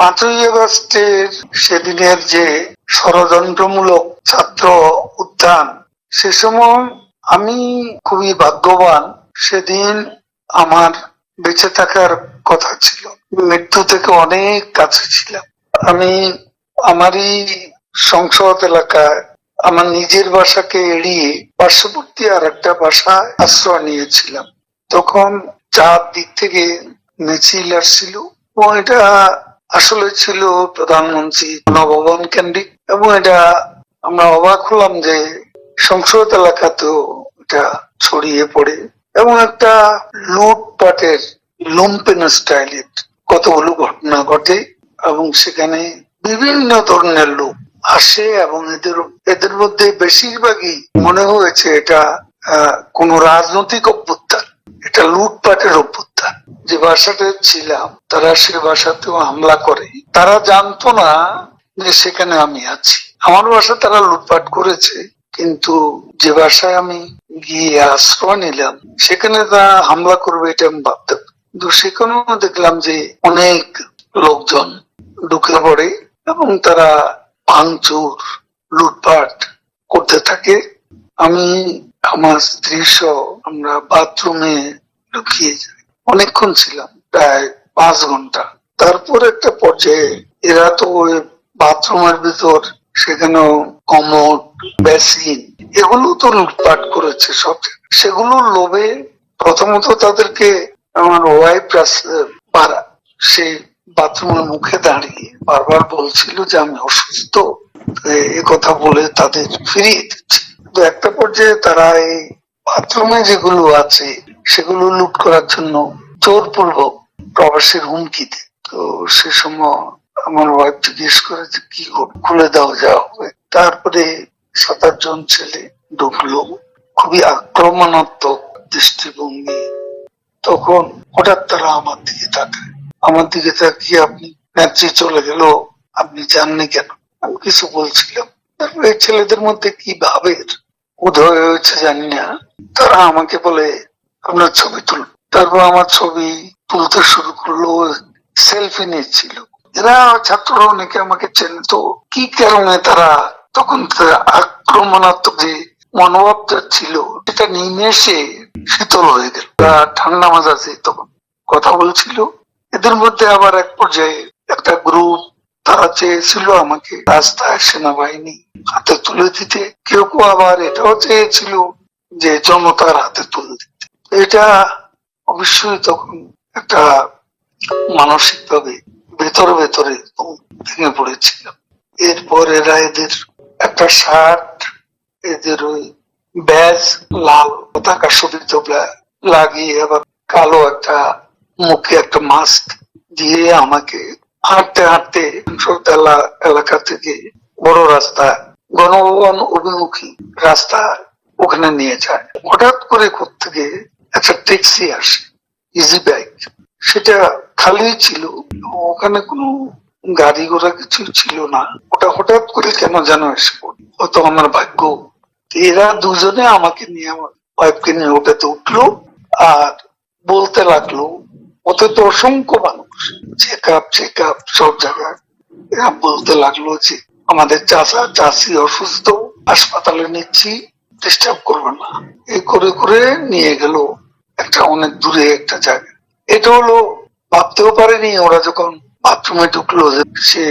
পাঁচই আগস্টের সেদিনের যে ষড়যন্ত্রমূলক ছাত্র উত্থান, সে সময় আমি খুবই ভাগ্যবান। সেদিন আমার বেঁচে থাকার কথা ছিল। মৃত্যু থেকে অনেক কাছে ছিলাম। আমি আমারই সংসদ এলাকায় আমার নিজের বাসাকে এড়িয়ে পার্শ্ববর্তী আর একটা বাসায় আশ্রয় নিয়েছিলাম। তখন চার দিক থেকে মিছিল আসছিল। এবং এটা আসলে ছিল প্রধানমন্ত্রী নবভবন কেন্দ্রিক। এবং এটা আমরা অবাক হলাম যে সংসদ এলাকাতেও এটা ছড়িয়ে পড়ে। এবং একটা লুটপাটের লুম্পেন স্টাইলের কতগুলো ঘটনা ঘটে। এবং সেখানে বিভিন্ন ধরনের লোক আসে এবং এদের এদের মধ্যে বেশিরভাগই মনে হয়েছে এটা কোনো রাজনৈতিক অভ্যুত্থান এটা লুটপাটের অভ্যুত্থান। যে বাসাতে ছিলাম, তারা সে বাসাতেও হামলা করে। তারা জানতো না যে সেখানে আমি আছি। আমার বাসা তারা লুটপাট করেছে, কিন্তু যে বাসায় আমি গিয়ে আশ্রয় নিলাম, সেখানে তারা হামলা করবে এটা আমি ভাবতাম কিন্তু সেখানেও দেখলাম যে অনেক লোকজন ঢুকে পড়ে এবং তারা ভাঙচুর, লুটপাট করতে থাকে। আমি আমার স্ত্রী সহ আমরা বাথরুমে লুকিয়ে যাই। অনেকক্ষণ ছিলাম, প্রায় পাঁচ ঘণ্টা। তারপর একটা পর্যায়ে এরা তো ওই বাথরুমের ভিতর, সেখানেও কমোড বেসিন এগুলো তো লুটপাট করেছে সব। সেগুলোর লোভে প্রথমত তাদেরকে আমার ওয়াইফ পাড়া সেই বাথরুমের মুখে দাঁড়িয়ে বারবার বলছিল যে, আমি অসুস্থ। এ কথা বলে তাদের ফিরিয়ে দিচ্ছে। একটা পর্যায়ে তারা এই বাথরুমে যেগুলো আছে, সেগুলো লুট করার জন্য জোরপূর্বক প্রবাসের হুমকিতে। তো সে সময় আমার ওয়াইফ জিজ্ঞেস করে যে, কি খুলে দাও, যা হবে। তারপরে সাত জন ছেলে ঢুকলো, খুবই আক্রমণাত্মক দৃষ্টিভঙ্গি। তখন হঠাৎ তারা আমার দিকে তাকায়। আমার দিকে তাকিয়ে আপনি নেত্রী চলে গেল, আপনি জাননি কেন? আমি কিছু বলছিলাম। তারপরে ছেলেদের মধ্যে কি ভাবের? উদয় হয়েছে জানি না। তারা আমাকে বলে, আপনার ছবি তুল তারপর আমার ছবি তুলতে শুরু করল সেলফি এরা ছাত্ররা অনেকে আমাকে কি কারণে তারা তখন আক্রমণাত্মক যে মনোভাবটা ছিল, সেটা নিমেষে শীতল হয়ে গেল। ঠান্ডা মাজাজে তখন কথা বলছিল। এদের মধ্যে আবার এক পর্যায়ে একটা গ্রুপ তারা চেয়েছিল আমাকে রাস্তায় সেনাবাহিনী হাতে তুলে দিতে। কেউ কেউ আবার এটাও চেয়েছিল যে জনতার হাতে তুলে দিতে। এটা অবশ্যই তখন একটা মানসিক ভাবে ভেতরে ভেতরে ভেঙে পড়েছিল এরপর এরা এদের একটা শার্ট, এদের ওই ব্যাজ লাল পতাকা শোভিত লাগিয়ে আবার কালো একটা মুখে একটা মাস্ক দিয়ে আমাকে হাঁটতে হাঁটতে এলাকা থেকে বড় রাস্তা গণভবন অভিমুখী রাস্তা ওখানে নিয়ে যায়। হঠাৎ করে থেকে একটা ট্যাক্সি আসে ইজি বাইক সেটা খালি ছিল, ওখানে কোনো গাড়ি ঘোড়া কিছু ছিল না। ওটা হঠাৎ করে কেন যেন এসে হয়তো আমার ভাগ্য। এরা দুজনে আমাকে নিয়ে আমার ওয়াইফকে নিয়ে ওটাতে উঠল আর বলতে লাগল ওতে তো অসংখ্য মানুষ। চেক আপ চেক আপ সব জায়গায়। এরা বলতে লাগল যে আমাদের চাচা চাষি অসুস্থ, হাসপাতালে নিচ্ছি ডিস্টার্ব করবে না। এই করে করে নিয়ে গেল একটা অনেক দূরে একটা জায়গা। এটা হলো, ভাবতেও পারেনি ওরা যখন বাথরুমে ঢুকলো যে সে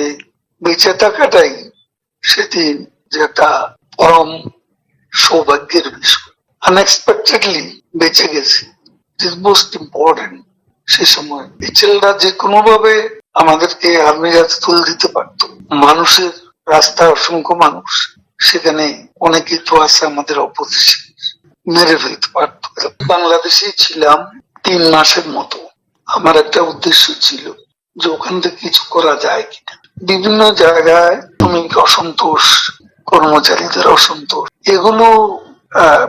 বেঁচে থাকাটাই সেদিন যে একটা পরম সৌভাগ্যের বিষয়। আনএক্সপেক্টেডলি বেঁচে গেছে। ইজ মোস্ট ইম্পর্টেন্ট সে সময়। এই ছেলেরা যে কোনো ভাবে আমাদেরকে আর্মি কাছে তুলে দিতে পারতো। মানুষের রাস্তায় অসংখ্য মানুষ সেখানে অনেকে তো আছে আমাদের অপোজিশন। মেরে ফেলতে পারতো। বাংলাদেশে ছিলাম তিন মাসের মতো। আমার একটা উদ্দেশ্য ছিল যে ওখান থেকে কিছু করা যায় কিনা। বিভিন্ন জায়গায় শ্রমিক অসন্তোষ, কর্মচারীদের অসন্তোষ, এগুলো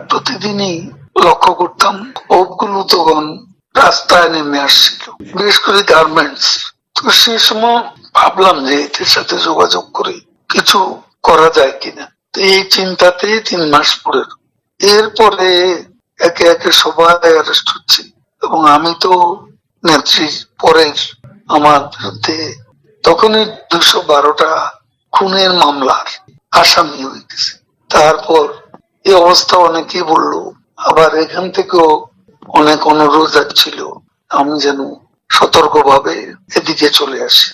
প্রতিদিনই লক্ষ্য করতাম। ওগুলো তখন রাস্তায় নেমে আসছিল। বিশেষ করে গার্মেন্টস তো সেই সময় ভাবলাম যে এদের সাথে যোগাযোগ করে কিছু করা যায় কিনা। এই চিন্তাতে তিন মাস পরে এরপরে একে একে সবাই অ্যারেস্ট হচ্ছে এবং আমি তো নেত্রীর পরের আমার বিরুদ্ধে তখনই দুশো বারোটা খুনের মামলার আসামি হয়ে গেছে। তারপর এই অবস্থা অনেকেই বলল, আবার এখান থেকেও অনেক অনুরোধ ছিল আমি যেন সতর্কভাবে এদিকে চলে আসি।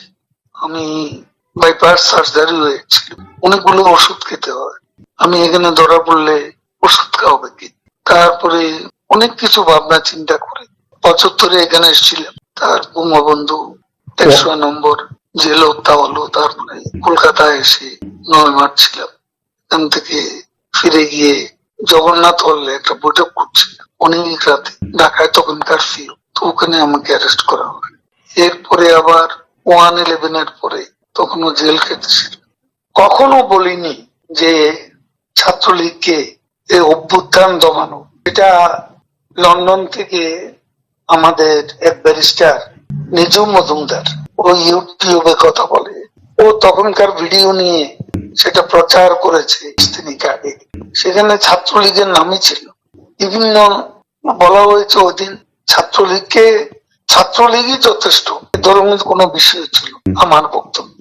আমি বাইপাস সার্জারি হয়েছিল অনেকগুলো ওষুধ খেতে হয়। আমি এখানে ধরা পড়লে ওষুধ খাওয়াবে কি? তারপরে অনেক কিছু ভাবনা চিন্তা করে পঁচাত্তরে এখানে এসেছিলাম। তার বঙ্গবন্ধু একশো নম্বর জেল হত্যা হলো, তারপরে কলকাতায় এসে নয় মার্চ ছিলাম। এখান থেকে ফিরে গিয়ে জগন্নাথ হলে একটা বৈঠক করছি অনেক রাতে ঢাকায় তখন কারফিউ তো ওখানে আমাকে অ্যারেস্ট করা হয়। এরপরে আবার ওয়ান ইলেভেন এর পরে তখনও জেল খেটেছিল। কখনো বলিনি যে ছাত্রলীগকে অভ্যুত্থান দমানো। এটা লন্ডন থেকে আমাদের এক ব্যারিস্টার নিজু মজুমদার। ও ইউটিউবে কথা বলে। ও তখনকার ভিডিও নিয়ে সেটা প্রচার করেছে দিন আগে সেখানে ছাত্রলীগের নামই ছিল। বিভিন্ন বলা হয়েছে ওই দিন ছাত্রলীগকে, ছাত্রলীগই যথেষ্ট। ধরনের কোনো বিষয় ছিল আমার বক্তব্য।